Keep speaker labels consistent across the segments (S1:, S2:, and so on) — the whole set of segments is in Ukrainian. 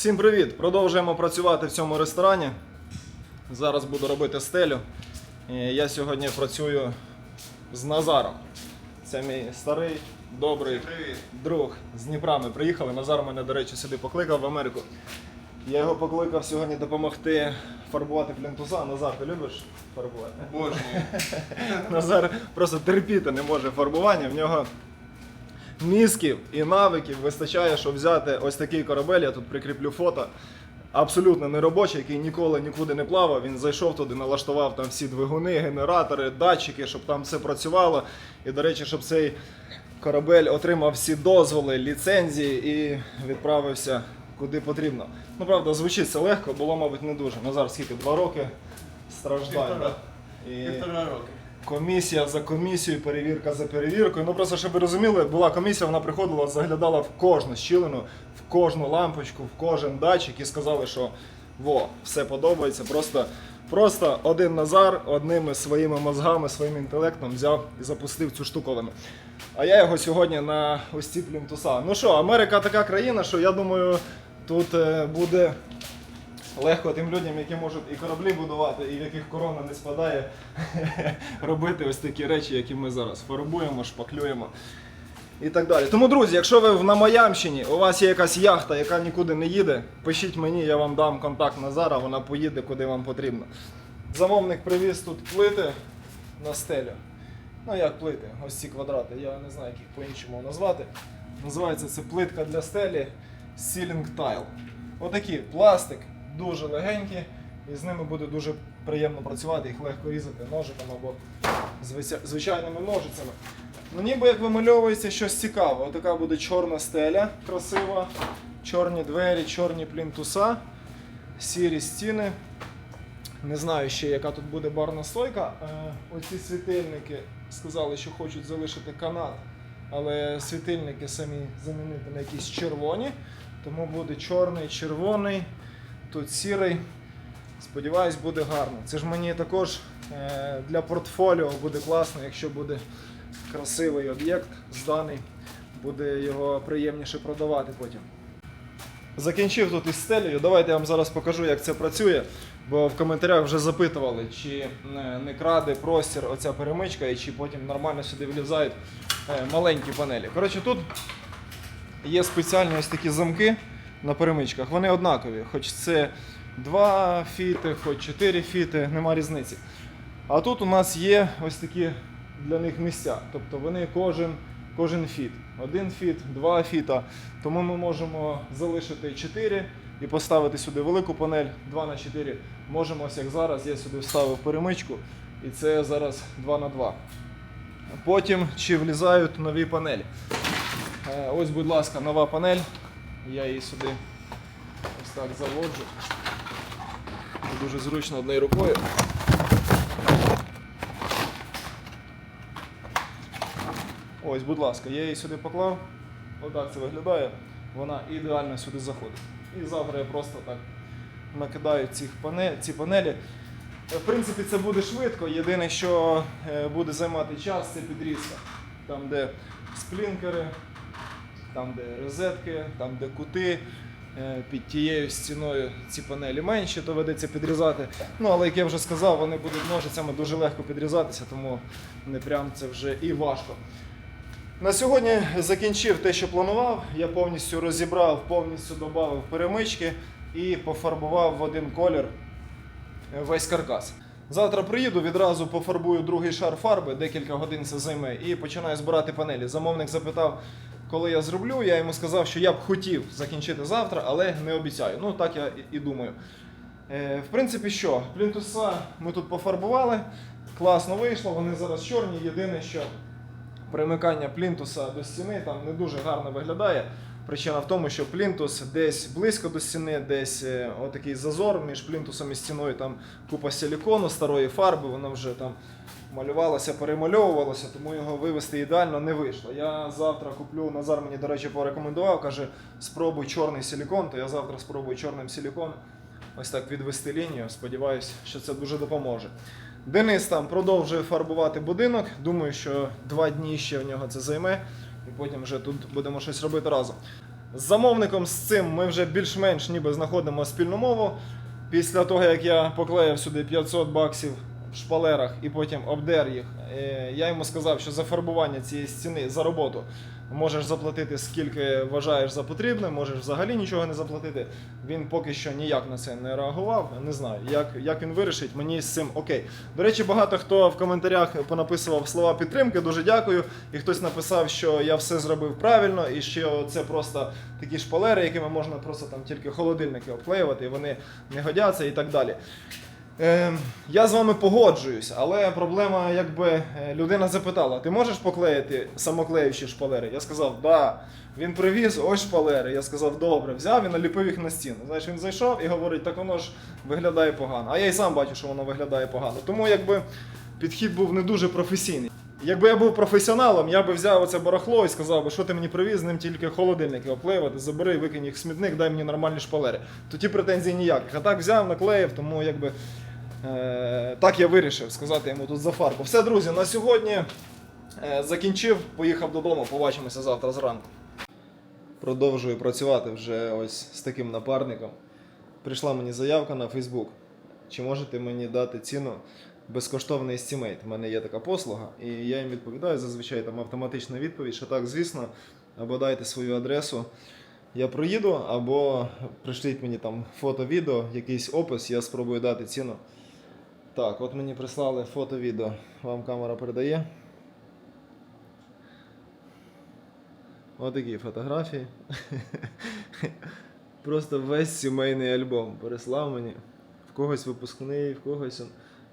S1: Всім привіт! Продовжуємо працювати в цьому ресторані. Зараз буду робити стелю. Я сьогодні працюю з Назаром. Це мій старий, добрий друг з Дніпра. Ми приїхали. Назар мене, до речі, сюди покликав в Америку. Я його покликав сьогодні допомогти фарбувати плінтуса. Назар, ти любиш фарбувати?
S2: Божні.
S1: Назар просто терпіти не може фарбування. В нього мізків і навиків вистачає, щоб взяти ось такий корабель. Я тут прикріплю фото. Абсолютно неробочий, який ніколи нікуди не плавав. Він зайшов туди, налаштував там всі двигуни, генератори, датчики, щоб там все працювало. І, до речі, щоб цей корабель отримав всі дозволи, ліцензії і відправився куди потрібно. Ну, правда, звучить це легко, було, мабуть, не дуже. Назар, скільки? Два роки страждань.
S2: Півтора.
S1: І...
S2: Півтора роки.
S1: Комісія за комісією, перевірка за перевіркою. Ну просто щоб ви розуміли, була комісія, вона приходила, заглядала в кожну щілину, в кожну лампочку, в кожен датчик і сказали, що во, все подобається. Просто, просто один Назар одними своїми мозгами, своїм інтелектом взяв і запустив цю штуковину. А я його сьогодні на ось ці плінтуса. Ну що, Америка така країна, що я думаю, тут е, буде легко тим людям, які можуть і кораблі будувати, і в яких корона не спадає, робити ось такі речі, які ми зараз фарбуємо, шпаклюємо. І так далі. Тому, друзі, якщо ви на Маямщині, у вас є якась яхта, яка нікуди не їде, пишіть мені, я вам дам контакт Назара, вона поїде куди вам потрібно. Замовник привіз тут плити на стелю. Ну як плити? Ось ці квадрати, я не знаю, як їх по-іншому назвати. Називається це плитка для стелі Ceiling Tile. Отакі пластик, дуже легенькі, і з ними буде дуже приємно працювати, їх легко різати ножиком або звичайними ножицями. Ну ніби як вимальовується щось цікаве. Отака буде чорна стеля, красива, чорні двері, чорні плінтуса, сірі стіни. Не знаю ще, яка тут буде барна стойка. Е, Оці світильники сказали, що хочуть залишити канат, але світильники самі замінити на якісь червоні. Тому буде чорний, червоний, тут сірий. Сподіваюсь, буде гарно. Це ж мені також е, для портфоліо буде класно, якщо буде красивий об'єкт зданий, буде його приємніше продавати потім. Закінчив тут із стелею. Давайте я вам зараз покажу, як це працює. Бо в коментарях вже запитували, чи не, не краде простір оця перемичка, і чи потім нормально сюди влізають е, маленькі панелі. Коротше, тут є спеціальні ось такі замки на перемичках. Вони однакові, хоч це 2 фіти, хоч 4 фіти, нема різниці. А тут у нас є ось такі для них місця. Тобто вони кожен, кожен фіт. Один фіт, два фіта. Тому ми можемо залишити 4 і поставити сюди велику панель 2 на 4. Можемо, ось як зараз, я сюди вставив перемичку, і це зараз 2 на 2. Потім чи влізають нові панелі. Е, Ось, будь ласка, нова панель. Я її сюди ось так заводжу. Дуже зручно однією рукою. Ось, будь ласка, я її сюди поклав. Отак це виглядає. Вона ідеально сюди заходить. І завтра я просто так накидаю цих пане- ці панелі. В принципі, це буде швидко. Єдине, що е, буде займати час, це підрізка. Там, де сплінкери, там, де розетки, там, де кути. Е, Під тією стіною ці панелі менші, то ведеться підрізати. Ну, але як я вже сказав, вони будуть ножицями дуже легко підрізатися, тому не прям це вже і важко. На сьогодні закінчив те, що планував. Я повністю розібрав, повністю додав перемички і пофарбував в один колір весь каркас. Завтра приїду, відразу пофарбую другий шар фарби, декілька годин це займе, і починаю збирати панелі. Замовник запитав, коли я зроблю. Я йому сказав, що я б хотів закінчити завтра, але не обіцяю. Ну так я і- думаю. Е, в принципі, що? Плінтуса ми тут пофарбували. Класно вийшло, вони зараз чорні. Єдине, що примикання плінтуса до стіни там не дуже гарно виглядає. Причина в тому, що плінтус десь близько до стіни, десь е, отакий зазор між плінтусом і стіною, там купа силікону, старої фарби, воно вже там малювалося, перемальовувалося, тому його вивести ідеально не вийшло. Я завтра куплю, Назар мені, до речі, порекомендував, каже, спробуй чорний силікон, то я завтра спробую чорним силікон ось так відвести лінію. Сподіваюсь, що це дуже допоможе. Денис там продовжує фарбувати будинок. Думаю, що два дні ще в нього це займе, і потім вже тут будемо щось робити разом. З замовником з цим ми вже більш-менш ніби знаходимо спільну мову. Після того, як я поклеїв сюди 500 баксів в шпалерах і потім обдер їх, е, я йому сказав, що за фарбування цієї стіни за роботу можеш заплатити скільки вважаєш за потрібне, можеш взагалі нічого не заплатити. Він поки що ніяк на це не реагував. Не знаю, як, як він вирішить, мені з цим окей. До речі, багато хто в коментарях понаписував слова підтримки. Дуже дякую. І хтось написав, що я все зробив правильно, і що це просто такі шпалери, якими можна просто там тільки холодильники обклеювати, і вони не годяться і так далі. Е, я з вами погоджуюсь, але проблема, якби е, людина запитала: ти можеш поклеїти самоклеючі шпалери? Я сказав, да. Він привіз, ось шпалери. Я сказав, добре, взяв і наліпив їх на стіну. Знаєш, він зайшов і говорить, так воно ж виглядає погано. А я й сам бачу, що воно виглядає погано. Тому якби підхід був не дуже професійний. Якби я був професіоналом, я би взяв оце барахло і сказав би, що ти мені привіз, ним тільки холодильники обклеювати, забери, викинь їх в смітник, дай мені нормальні шпалери. Тоді претензій ніяких. А так взяв, наклеїв, тому якби так я вирішив сказати йому тут за фарбу. Все, друзі, на сьогодні е, закінчив, поїхав додому, побачимося завтра зранку. Продовжую працювати вже ось з таким напарником. Прийшла мені заявка на Фейсбук. Чи можете мені дати ціну безкоштовний стімейт? У мене є така послуга, і я їм відповідаю зазвичай там автоматична відповідь, що так, звісно, або дайте свою адресу. Я проїду, або пришліть мені там фото, відео, якийсь опис, я спробую дати ціну. Так, от мені прислали фото, відео. Вам камера передає. Ось такі фотографії. Просто весь сімейний альбом переслав мені. В когось випускний, в когось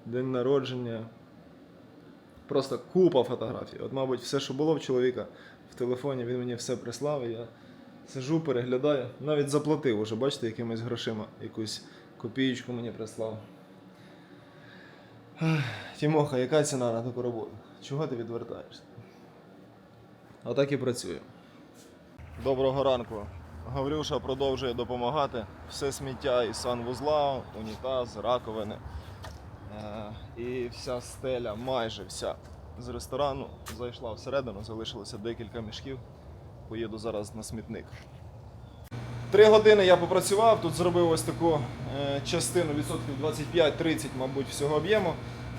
S1: день народження. Просто купа фотографій. От, мабуть, все, що було в чоловіка в телефоні, він мені все прислав, я сижу, переглядаю. Навіть заплатив уже, бачите, якимись грошима. Якусь копієчку мені прислав. Тімоха, яка ціна на таку роботу? Чого ти відвертаєшся? Отак і працюю. Доброго ранку. Гаврюша продовжує допомагати. Все сміття із санвузла, унітаз, раковини. Е, І вся стеля, майже вся з ресторану зайшла всередину, залишилося декілька мішків. Поїду зараз на смітник. Три години я попрацював, тут зробив ось таку е, частину відсотків 25-30, мабуть, всього об'єму.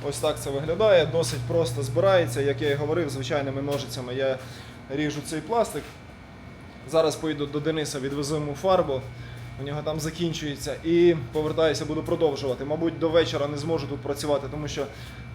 S1: Ось так це виглядає, досить просто збирається. Як я і говорив, звичайними ножицями я ріжу цей пластик. Зараз поїду до Дениса, відвезу йому фарбу. У нього там закінчується і повертаюся, буду продовжувати. Мабуть, до вечора не зможу тут працювати, тому що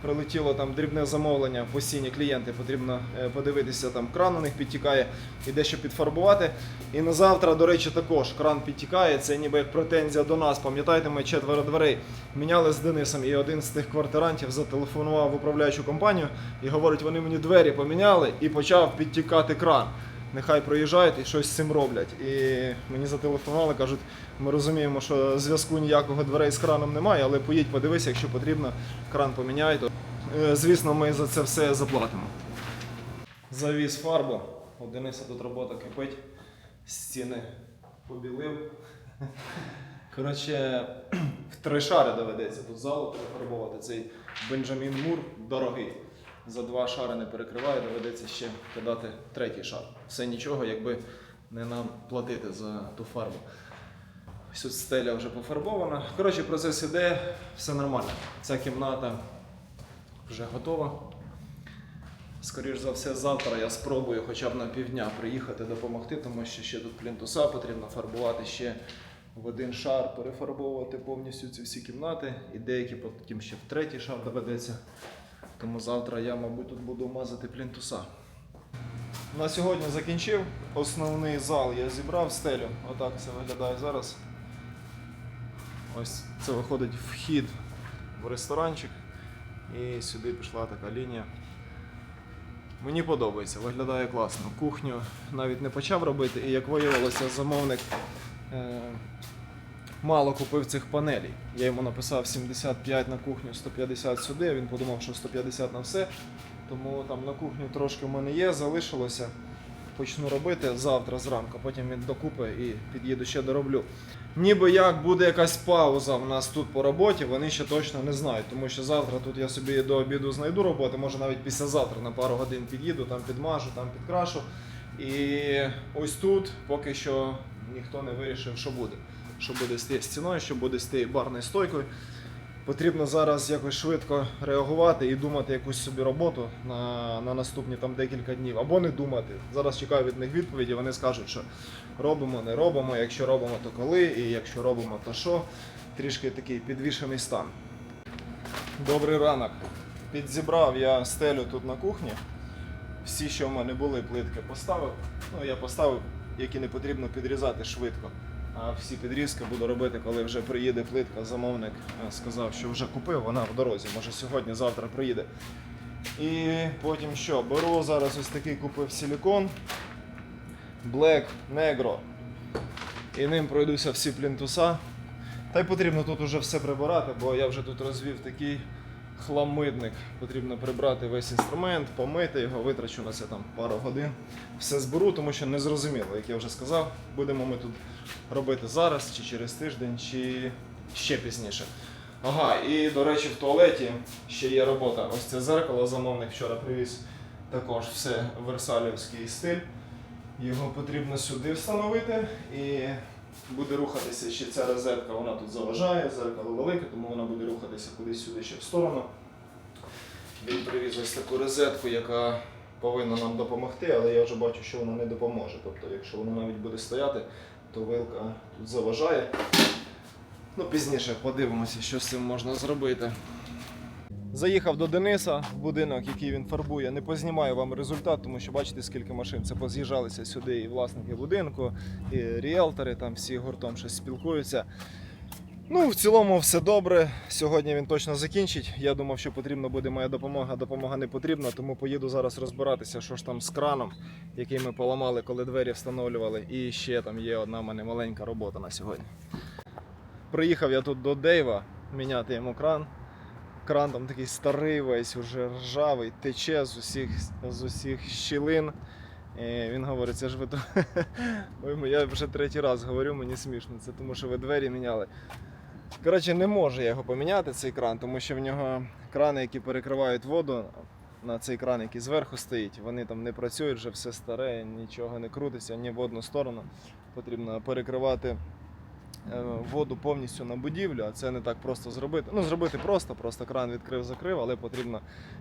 S1: прилетіло там дрібне замовлення, постійні клієнти. Потрібно е, подивитися, там кран у них підтікає і дещо підфарбувати. І на завтра, до речі, також кран підтікає. Це ніби як претензія до нас. Пам'ятаєте, ми четверо дверей міняли з Денисом, і один з тих квартирантів зателефонував в управляючу компанію і говорить, вони мені двері поміняли і почав підтікати кран нехай проїжджають і щось з цим роблять. І мені зателефонували, кажуть, ми розуміємо, що зв'язку ніякого дверей з краном немає, але поїдь, подивися, якщо потрібно, кран поміняй, то е, звісно, ми за це все заплатимо. Завіз фарбу. У Дениса тут робота кипить, стіни побілив. Коротше, в три шари доведеться тут залу перефарбувати. Цей Бенджамін Мур дорогий. За два шари не перекриває, доведеться ще кидати третій шар. Все нічого, якби не нам платити за ту фарбу. Ось тут стеля вже пофарбована. Коротше, процес іде, все нормально. Ця кімната вже готова. Скоріш за все, завтра я спробую хоча б на півдня приїхати допомогти, тому що ще тут плінтуса потрібно фарбувати ще в один шар, перефарбовувати повністю ці всі кімнати. І деякі потім ще в третій шар доведеться. Тому завтра я, мабуть, тут буду мазати плінтуса. На сьогодні закінчив. Основний зал я зібрав стелю. Отак це виглядає зараз. Ось це виходить вхід в ресторанчик. І сюди пішла така лінія. Мені подобається, виглядає класно. Кухню навіть не почав робити, і як виявилося, замовник е, мало купив цих панелей. Я йому написав 75 на кухню, 150 сюди. Він подумав, що 150 на все. Тому там на кухню трошки в мене є, залишилося. Почну робити завтра зранку, потім він докупи і під'їду ще дороблю. Ніби як буде якась пауза в нас тут по роботі, вони ще точно не знають, тому що завтра тут я собі до обіду знайду роботу, може навіть післязавтра на пару годин під'їду, там підмажу, там підкрашу І ось тут поки що ніхто не вирішив, що буде. Що буде з тією стіною, що буде з тією барною стойкою. Потрібно зараз якось швидко реагувати і думати якусь собі роботу на, на наступні там декілька днів. Або не думати. Зараз чекаю від них відповіді. Вони скажуть, що робимо, не робимо. Якщо робимо, то коли, і якщо робимо, то що. Трішки такий підвішений стан. Добрий ранок. Підзібрав я стелю тут на кухні. Всі, що в мене були, плитки поставив. Ну, я поставив, які не потрібно підрізати швидко. А всі підрізки буду робити, коли вже приїде плитка. Замовник е, сказав, що вже купив, вона в дорозі. Може сьогодні, завтра приїде. І потім що? Беру зараз ось такий купив силікон. Black Negro. І ним пройдуся всі плінтуса. Та й потрібно тут уже все прибирати, бо я вже тут розвів такий хламидник. Потрібно прибрати весь інструмент, помити його, витрачу на це там пару годин. Все зберу, тому що не зрозуміло, як я вже сказав, будемо ми тут робити зараз, чи через тиждень, чи ще пізніше. Ага, і до речі, в туалеті ще є робота. Ось це зеркало замовник вчора привіз також все версалівський стиль. Його потрібно сюди встановити і буде рухатися ще ця розетка, вона тут заважає, зеркало велике, тому вона буде рухатися кудись сюди ще в сторону. Він привіз ось таку розетку, яка повинна нам допомогти, але я вже бачу, що вона не допоможе. Тобто, якщо вона навіть буде стояти, то вилка тут заважає. Ну, пізніше подивимося, що з цим можна зробити. Заїхав до Дениса в будинок, який він фарбує. Не познімаю вам результат, тому що бачите, скільки машин. Це поз'їжджалися сюди і власники будинку, і ріелтори, там всі гуртом щось спілкуються. Ну, в цілому все добре. Сьогодні він точно закінчить. Я думав, що потрібна буде моя допомога. Допомога не потрібна, тому поїду зараз розбиратися, що ж там з краном, який ми поламали, коли двері встановлювали. І ще там є одна в мене маленька робота на сьогодні. Приїхав я тут до Дейва міняти йому кран. Кран там такий старий весь, уже ржавий, тече з усіх, з усіх щілин. І він говорить, це ж ви то. Я вже третій раз говорю, мені смішно. Це тому, що ви двері міняли. Коротше, не можу я його поміняти, цей кран, тому що в нього крани, які перекривають воду на цей кран, який зверху стоїть, вони там не працюють, вже все старе, нічого не крутиться ні в одну сторону. Потрібно перекривати е, воду повністю на будівлю, а це не так просто зробити. Ну, зробити просто, просто кран відкрив-закрив, але потрібно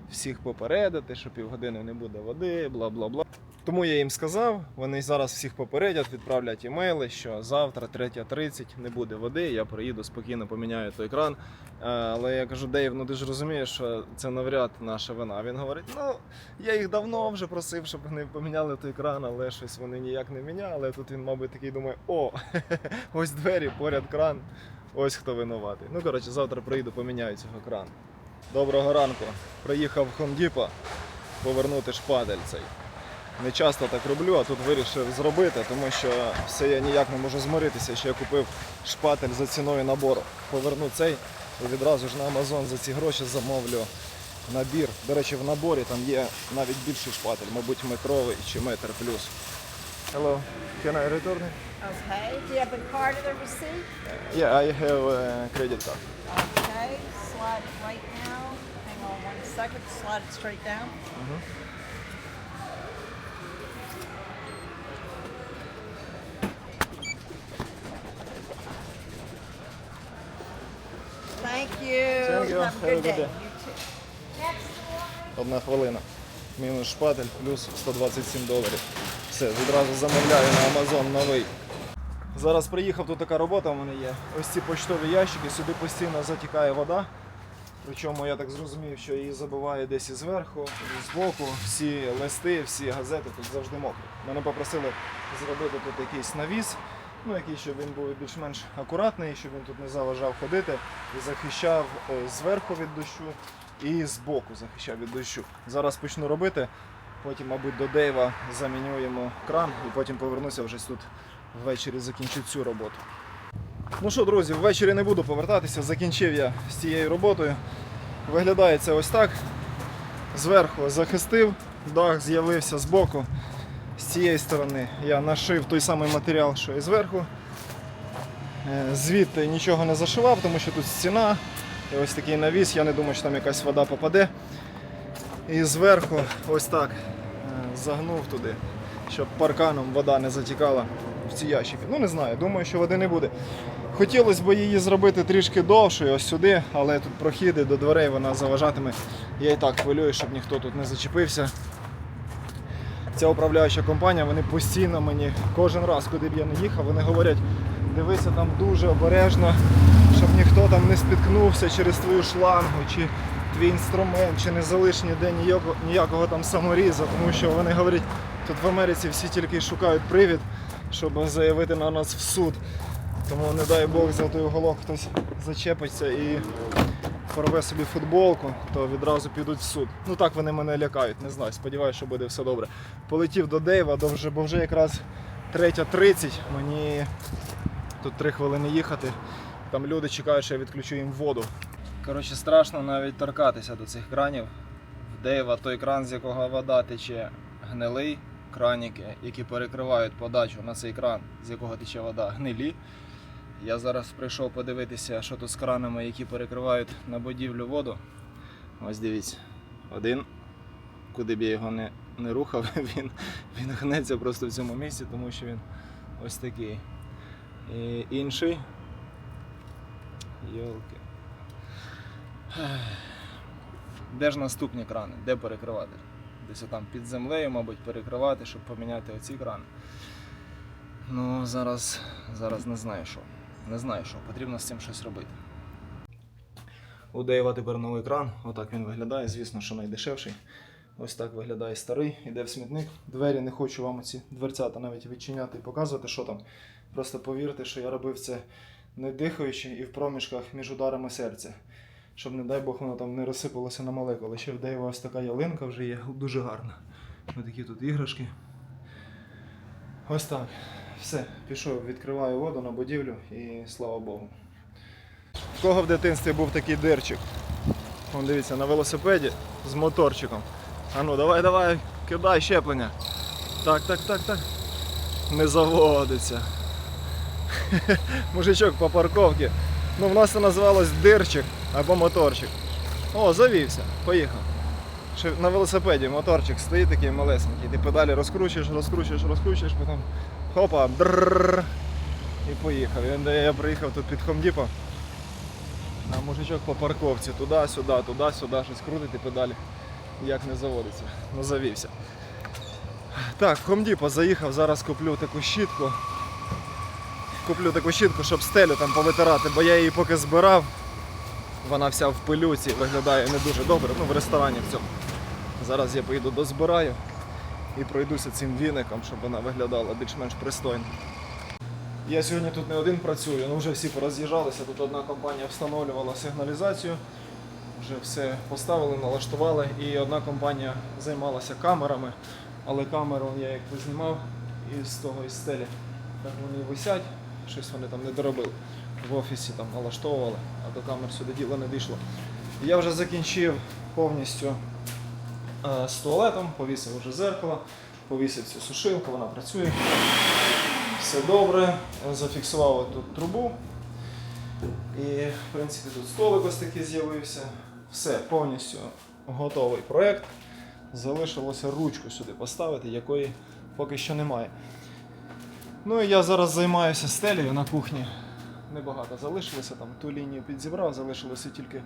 S1: всіх попередити, що півгодини не буде води, бла бла бла. Тому я їм сказав, вони зараз всіх попередять, відправлять імейли, що завтра, 3.30, не буде води, я приїду спокійно поміняю той кран. Е, Але я кажу, Дейв, ну ти ж розумієш, що це навряд наша вина. Він говорить, ну я їх давно вже просив, щоб вони поміняли той кран, але щось вони ніяк не міняли. Тут він, мабуть, такий думає, о, ось двері, поряд кран, ось хто винуватий. Ну, коротше, завтра приїду, поміняю цього крану. Доброго ранку. Приїхав в Хондіпа повернути шпадель цей. Не часто так роблю, а тут вирішив зробити, тому що все я ніяк не можу змиритися, що я купив шпатель за ціною набору. Поверну цей і відразу ж на Amazon за ці гроші замовлю набір. До речі, в наборі там є навіть більший шпатель, мабуть, метровий чи метр плюс. Hello, can I return?
S2: Okay, do you have a card the receipt?
S1: Yeah, I have a credit card.
S2: Okay, slide it right now. Hang on one second, slide it straight down. Thank you.
S1: Thank you.
S2: Have a good day.
S1: Одна хвилина. Мінус шпатель, плюс 127 доларів. Все, відразу замовляю на Amazon новий. Зараз приїхав, тут така робота в мене є. Ось ці почтові ящики, сюди постійно затікає вода. Причому я так зрозумів, що її забиває десь і зверху, і збоку. Всі листи, всі газети тут завжди мокрі. Мене попросили зробити тут якийсь навіс, ну який, щоб він був більш-менш акуратний, щоб він тут не заважав ходити і захищав е, зверху від дощу і збоку захищав від дощу. Зараз почну робити. Потім, мабуть, до Дейва заміню йому кран і потім повернуся вже тут ввечері закінчу цю роботу. Ну що, друзі, ввечері не буду повертатися, закінчив я з цією роботою. Виглядає це ось так. Зверху захистив, дах з'явився збоку. Цієї сторони я нашив той самий матеріал, що і зверху. Е, Звідти нічого не зашивав, тому що тут стіна. І ось такий навіс, я не думаю, що там якась вода попаде. І зверху ось так е, загнув туди. щоб парканом вода не затікала в ці ящики. Ну не знаю, думаю, що води не буде. Хотілося б її зробити трішки довшою, ось сюди, але тут прохіди до дверей вона заважатиме. Я і так хвилюю, щоб ніхто тут не зачепився. Ця управляюча компанія, вони постійно мені кожен раз, куди б я не їхав, вони говорять, дивися там дуже обережно, щоб ніхто там не спіткнувся через твою шлангу, чи твій інструмент, чи не залиш ніде ніякого, ніякого там саморіза, тому що вони говорять, тут в Америці всі тільки шукають привід, щоб заявити на нас в суд. Тому не дай Бог за той уголок хтось зачепиться і порве собі футболку, то відразу підуть в суд. Ну так вони мене лякають, не знаю. Сподіваюся, що буде все добре. Полетів до Дейва, до вже, бо вже якраз 3.30. Мені тут 3 хвилини їхати. Там люди чекають, що я відключу їм воду. Коротше, страшно навіть торкатися до цих кранів. В Дейва той кран, з якого вода тече гнилий, краніки, які перекривають подачу на цей кран, з якого тече вода, гнилі. Я зараз прийшов подивитися, що тут з кранами, які перекривають на будівлю воду. Ось дивіться. Один, куди б я його не, не рухав, він, він гнеться просто в цьому місці, тому що він ось такий. І інший. Йолки. Де ж наступні крани? Де перекривати? Десь там під землею, мабуть, перекривати, щоб поміняти оці крани. Ну, зараз, зараз не знаю що. Не знаю що. Потрібно з цим щось робити. У Дейва тепер новий кран. Отак він виглядає. Звісно, що найдешевший. Ось так виглядає старий, іде в смітник. Двері не хочу вам ці дверцята навіть відчиняти і показувати, що там. Просто повірте, що я робив це не дихаючи і в проміжках між ударами серця. Щоб, не дай Бог, воно там не розсипалося на молекули. Ще в Дейва ось така ялинка вже є, дуже гарна. Ось такі тут іграшки. Ось так. Все, пішов, відкриваю воду на будівлю і слава Богу. В кого в дитинстві був такий дирчик? Вон дивіться, на велосипеді з моторчиком. А ну давай, давай, кидай щеплення. Так, так, так, так. Не заводиться. Мужичок по парковці. Ну, в нас це називалось дирчик або моторчик. О, завівся, поїхав. Ще на велосипеді моторчик стоїть такий малесенький. Ти педалі розкручуєш, розкручуєш, розкручуєш, потім хопа, дрррр, і поїхав. І я приїхав тут під Хомдіпо. А мужичок по парковці туди-сюди, туди-сюди, щось крутить і педалі як не заводиться. Ну завівся. Так, в Хомдіпо заїхав, зараз куплю таку щітку. Куплю таку щітку, щоб стелю там повитирати, бо я її поки збирав. Вона вся в пилюці, виглядає не дуже добре, ну в ресторані в цьому. Зараз я поїду дозбираю і пройдуся цим віником, щоб вона виглядала більш-менш пристойно. Я сьогодні тут не один працюю, ну вже всі пороз'їжджалися. Тут одна компанія встановлювала сигналізацію, вже все поставили, налаштували, і одна компанія займалася камерами, але камеру я їх познімав із того із стелі. Так вони висять, щось вони там не доробили. В офісі там налаштовували, а до камер сюди діло не дійшло. Я вже закінчив повністю з туалетом, повісив вже зеркало, повісив цю сушилку, вона працює. Все добре, зафіксував тут трубу. І, в принципі, тут столик ось такий з'явився. Все, повністю готовий проєкт. Залишилося ручку сюди поставити, якої поки що немає. Ну і я зараз займаюся стелею на кухні. Небагато залишилося, там ту лінію підзібрав, залишилося тільки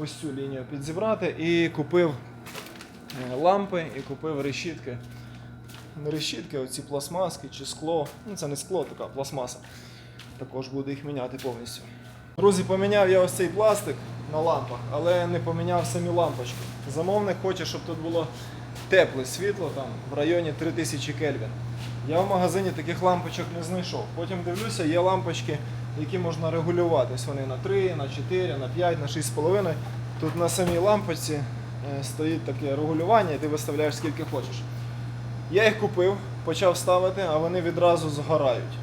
S1: ось цю лінію підзібрати і купив е, лампи і купив решітки. Решітки, оці пластмаски чи скло. Ну це не скло, така пластмаса. Також буду їх міняти повністю. Друзі, поміняв я ось цей пластик на лампах, але не поміняв самі лампочки. Замовник хоче, щоб тут було тепле світло там в районі 3000 Кельвін. Я в магазині таких лампочок не знайшов. Потім дивлюся, є лампочки, які можна регулювати. Ось вони на 3, на 4, на 5, на 6,5. Тут на самій лампочці е, стоїть таке регулювання, і ти виставляєш скільки хочеш. Я їх купив, почав ставити, а вони відразу згорають.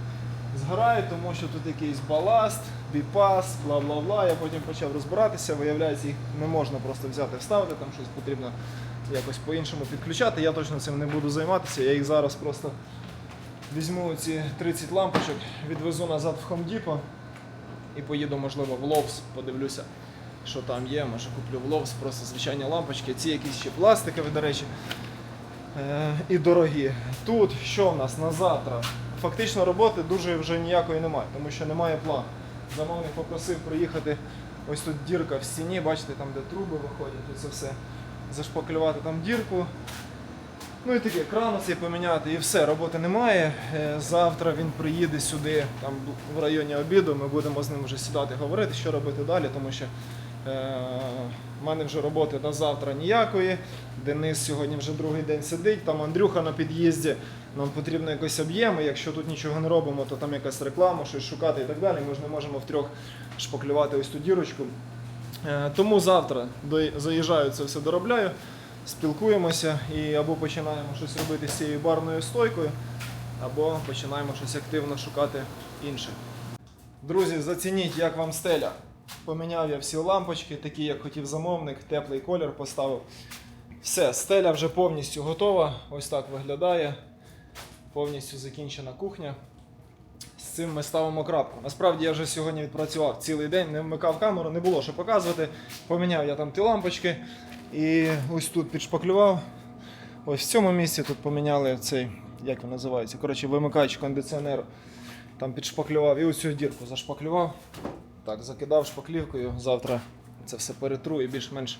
S1: Згорають, тому що тут якийсь баласт, біпас, бла бла бла. Я потім почав розбиратися, виявляється, їх не можна просто взяти вставити, там щось потрібно якось по-іншому підключати. Я точно цим не буду займатися. Я їх зараз просто візьму ці 30 лампочок, відвезу назад в Depot і поїду, можливо, в Ловс, подивлюся, що там є. Може куплю в Ловс просто звичайні лампочки. Ці якісь ще пластикові, до речі. е, і дорогі. Тут що в нас на завтра? Фактично роботи дуже вже ніякої немає, тому що немає плану. Замовник попросив приїхати. Ось тут дірка в стіні, бачите, там де труби виходять, оце все зашпаклювати там дірку. Ну і таке, кран цей поміняти і все, роботи немає. Е, Завтра він приїде сюди, там в районі обіду. Ми будемо з ним вже сідати говорити, що робити далі, тому що е, в мене вже роботи на завтра ніякої. Денис сьогодні вже другий день сидить, там Андрюха на під'їзді. Нам потрібно якось об'єм, якщо тут нічого не робимо, то там якась реклама, щось шукати і так далі. Ми ж не можемо втрьох шпаклювати ось ту дірочку. Е, Тому завтра заїжджаю, це все доробляю, спілкуємося і або починаємо щось робити з цією барною стойкою, або починаємо щось активно шукати інше. Друзі, зацініть, як вам стеля. Поміняв я всі лампочки, такі, як хотів замовник, теплий колір поставив. Все, стеля вже повністю готова. Ось так виглядає. Повністю закінчена кухня. З цим ми ставимо крапку. Насправді я вже сьогодні відпрацював цілий день, не вмикав камеру, не було що показувати. Поміняв я там ті лампочки і ось тут підшпаклював. Ось в цьому місці тут поміняли цей, як він називається, коротше, вимикач кондиціонеру. Там підшпаклював і ось цю дірку зашпаклював. Так, закидав шпаклівкою. Завтра це все перетру і більш-менш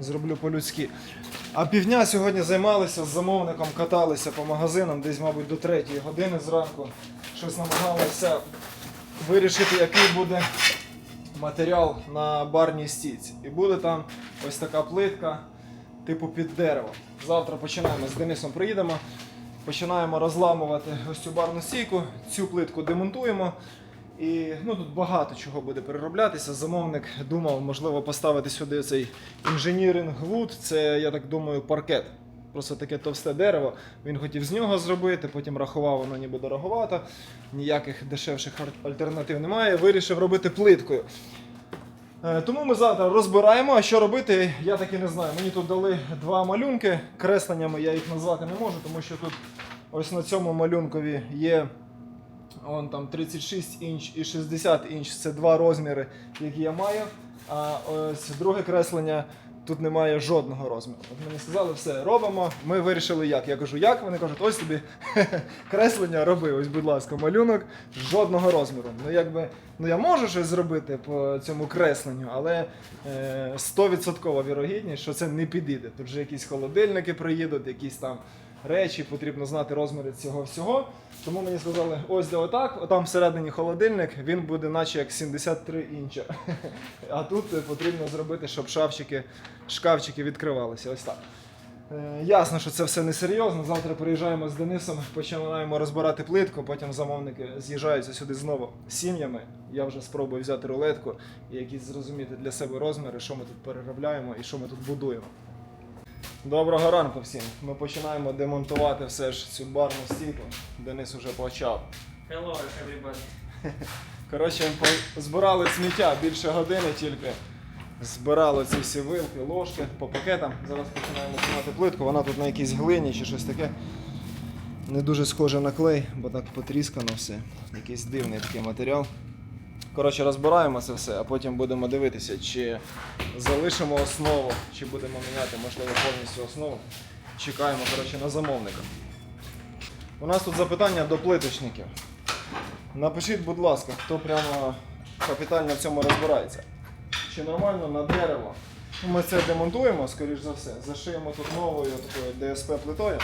S1: зроблю по-людськи. А півдня сьогодні займалися з замовником, каталися по магазинам, десь, мабуть, до 3 години зранку. Щось намагалися вирішити, який буде матеріал на барній стійці. І буде там ось така плитка, типу під дерево. Завтра починаємо з Денисом приїдемо. Починаємо розламувати ось цю барну стійку, цю плитку демонтуємо. І ну, тут багато чого буде перероблятися. Замовник думав, можливо, поставити сюди цей інженіринг вуд. Це, я так думаю, паркет. Просто таке товсте дерево. Він хотів з нього зробити, потім рахував, воно ніби дороговато, ніяких дешевших альтернатив немає. Вирішив робити плиткою. Е, Тому ми завтра розбираємо, а що робити, я так і не знаю. Мені тут дали два малюнки. Кресленнями я їх назвати не можу, тому що тут ось на цьому малюнкові є он там 36 інч і 60 інч це два розміри, які я маю. А ось друге креслення тут немає жодного розміру. От мені сказали, все робимо. Ми вирішили як. Я кажу, як? Вони кажуть, ось тобі креслення роби, ось, будь ласка, малюнок жодного розміру. Ну якби ну я можу щось зробити по цьому кресленню, але е, 100% вірогідність, що це не підійде. Тут вже якісь холодильники приїдуть, якісь там речі, потрібно знати розміри цього всього. Тому мені сказали, ось де отак, отам всередині холодильник, він буде наче як 73 інча. А тут потрібно зробити, щоб шафчики, шкафчики відкривалися. Ось так. Е, Ясно, що це все несерйозно. Завтра приїжджаємо з Денисом, починаємо розбирати плитку, потім замовники з'їжджаються сюди знову сім'ями. Я вже спробую взяти рулетку і якісь зрозуміти для себе розміри, що ми тут переробляємо і що ми тут будуємо. Доброго ранку всім. Ми починаємо демонтувати все ж цю барну стійку. Денис уже почав.
S3: Hello, everybody.
S1: Коротше, збирали сміття більше години тільки. Збирали ці всі вилки, ложки по пакетам. Зараз починаємо знімати плитку. Вона тут на якійсь глині чи щось таке. Не дуже схоже на клей, бо так потріскано все. Якийсь дивний такий матеріал. Коротше, розбираємо це все, а потім будемо дивитися, чи залишимо основу, чи будемо міняти, можливо, повністю основу. Чекаємо коротше, на замовника. У нас тут запитання до плиточників. Напишіть, будь ласка, хто прямо капітально в цьому розбирається. Чи нормально на дерево? Ми це демонтуємо, скоріш за все, зашиємо тут новою такою ДСП плитою.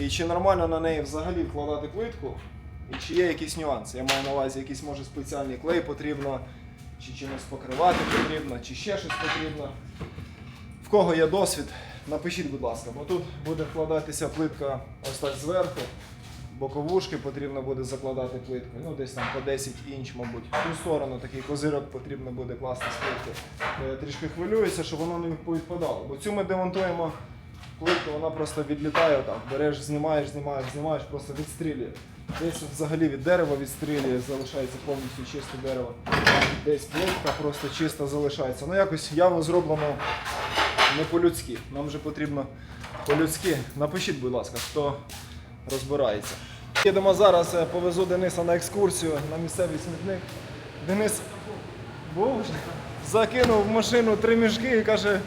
S1: І чи нормально на неї взагалі вкладати плитку? Чи є якісь нюанси? Я маю на увазі якийсь може спеціальний клей потрібно, чи чимось покривати потрібно, чи ще щось потрібно. В кого є досвід, напишіть, будь ласка, бо тут буде вкладатися плитка ось так зверху. Боковушки потрібно буде закладати плиткою, ну десь там по 10 інч, мабуть. В ту сторону такий козирок потрібно буде класти з плитки. Е, Трішки хвилююся, щоб воно не повідпадало. Бо цю ми демонтуємо плитку, вона просто відлітає там. Береш, знімаєш, знімаєш, знімаєш, просто відстрілює. Десь взагалі від дерева відстрілює, залишається повністю чисте дерево. Десь плитка просто чисто залишається. Ну якось явно зроблено не по-людськи. Нам вже потрібно по-людськи. Напишіть, будь ласка, хто розбирається. Їдемо зараз, е, повезу Дениса на екскурсію на місцевий смітник. Денис був, закинув в машину три мішки і каже,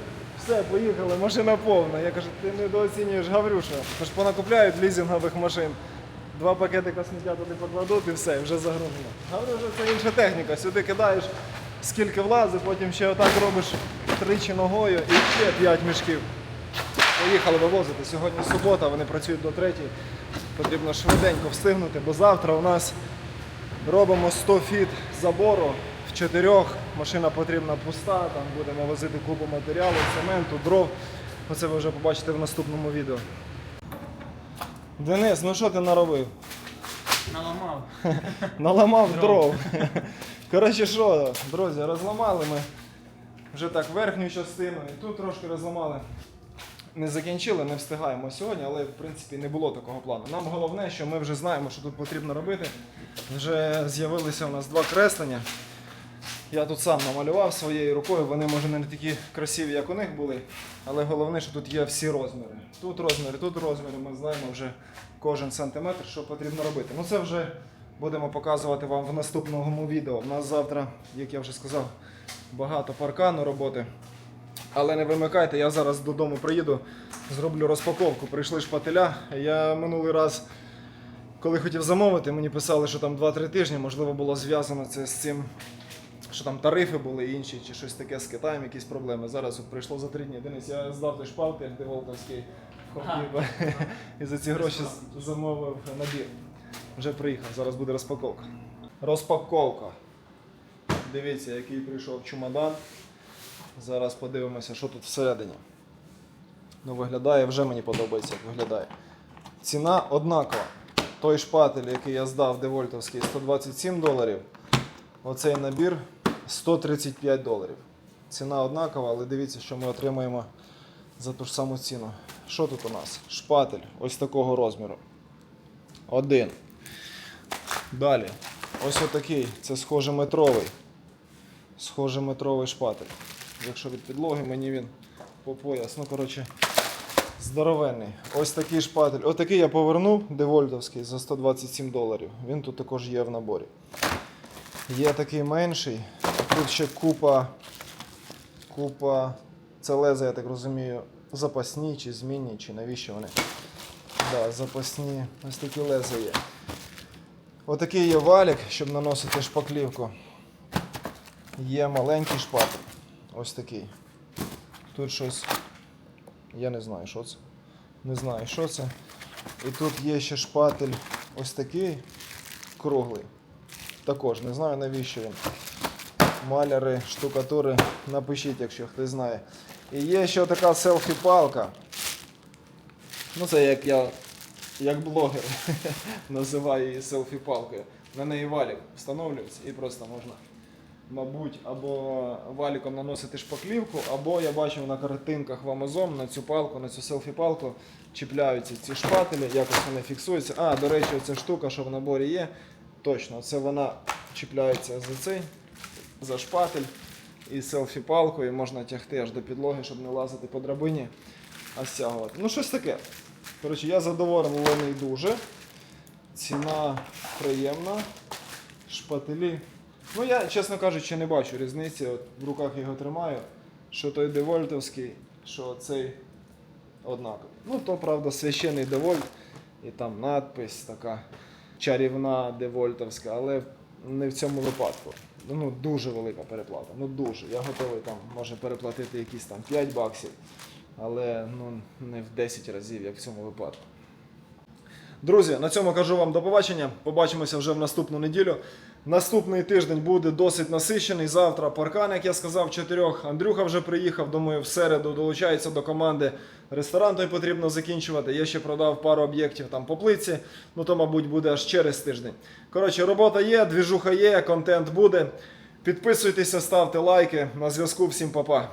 S1: Все, поїхали, машина повна. Я кажу, ти недооцінюєш Гаврюша. Тож понакупляють лізингових машин. Два пакетика сміття туди покладуть і все, вже загружено. Гаврюша це інша техніка. Сюди кидаєш скільки влазить, потім ще отак робиш тричі ногою і ще п'ять мішків. Поїхали вивозити. Сьогодні субота, вони працюють до третій. Потрібно швиденько встигнути, бо завтра у нас робимо 100 фіт забору в чотирьох. Машина потрібна пуста, там будемо возити купу матеріалу, цементу, дров. Оце ви вже побачите в наступному відео. Денис, ну що ти наробив?
S3: Наламав.
S1: Наламав дров. Коротше, що, друзі, розламали ми вже так верхню частину і тут трошки розламали. Не закінчили, не встигаємо сьогодні, але в принципі не було такого плану. Нам головне, що ми вже знаємо, що тут потрібно робити. Вже з'явилися у нас два креслення. Я тут сам намалював своєю рукою, вони може не такі красиві, як у них були, але головне, що тут є всі розміри. Тут розміри, тут розміри, ми знаємо вже кожен сантиметр, що потрібно робити. Ну це вже будемо показувати вам в наступному відео. У нас завтра, як я вже сказав, багато паркану роботи. Але не вимикайте, я зараз додому приїду, зроблю розпаковку. Прийшли шпателя. Я минулий раз, коли хотів замовити, мені писали, що там 2-3 тижні, можливо, було зв'язано це з цим, що там тарифи були інші, чи щось таке з Китаєм, якісь проблеми. Зараз от прийшло за 3 дні. Денис, я здав той шпалтер деволтовський в Хохів і за ці гроші замовив набір. Вже приїхав, зараз буде розпаковка. Розпаковка. Дивіться, який прийшов чемодан. Зараз подивимося, що тут всередині. Ну, виглядає, вже мені подобається, як виглядає. Ціна однакова. Той шпатель, який я здав девольтовський, 127 доларів. Оцей набір 135 доларів. Ціна однакова, але дивіться, що ми отримаємо за ту ж саму ціну. Що тут у нас? Шпатель ось такого розміру. Один. Далі. Ось отакий. Це схоже метровий. Схоже метровий шпатель. Якщо від підлоги, мені він по пояс. Ну, коротше, здоровенний. Ось такий шпатель. Отакий я повернув, девольтовський, за 127 доларів. Він тут також є в наборі. Є такий менший. Тут ще купа. Купа. Це я так розумію, запасні чи змінні, чи навіщо вони. Да, запасні. Ось такі леза є. Отакий є валік, щоб наносити шпаклівку. Є маленький шпатель. Ось такий. Тут щось. Я не знаю, що це. Не знаю, що це. І тут є ще шпатель ось такий круглий. Також не знаю навіщо він. Маляри, штукатури, напишіть, якщо хтось знає. І є ще така селфі-палка. Ну це як я, як блогер називаю її селфі-палкою. На неї валік встановлюється і просто можна, мабуть, або валіком наносити шпаклівку, або я бачив на картинках в Amazon на цю палку, на цю селфі-палку чіпляються ці шпателі, якось вони фіксуються. А, до речі, ця штука, що в наборі є, точно, це вона чіпляється за цей, за шпатель і селфі-палкою можна тягти аж до підлоги, щоб не лазити по драбині, а стягувати. Ну, щось таке. Коротше, я задоволений дуже. Ціна приємна. Шпателі. Ну, я, чесно кажучи, не бачу різниці. От в руках його тримаю. Що той девольтовський, що цей однаковий. Ну, то, правда, священий девольт. І там надпись така чарівна девольтовська, але не в цьому випадку. Ну, дуже велика переплата. Ну дуже. Я готовий там, може переплатити якісь там 5 баксів, але ну, не в 10 разів, як в цьому випадку. Друзі, на цьому кажу вам до побачення. Побачимося вже в наступну неділю. Наступний тиждень буде досить насичений. Завтра паркан, як я сказав, чотирьох. Андрюха вже приїхав. Думаю, в середу долучається до команди. Ресторан той потрібно закінчувати. Я ще продав пару об'єктів там по плиці. Ну то, мабуть, буде аж через тиждень. Коротше, робота є, двіжуха є, контент буде. Підписуйтеся, ставте лайки. На зв'язку всім па-па.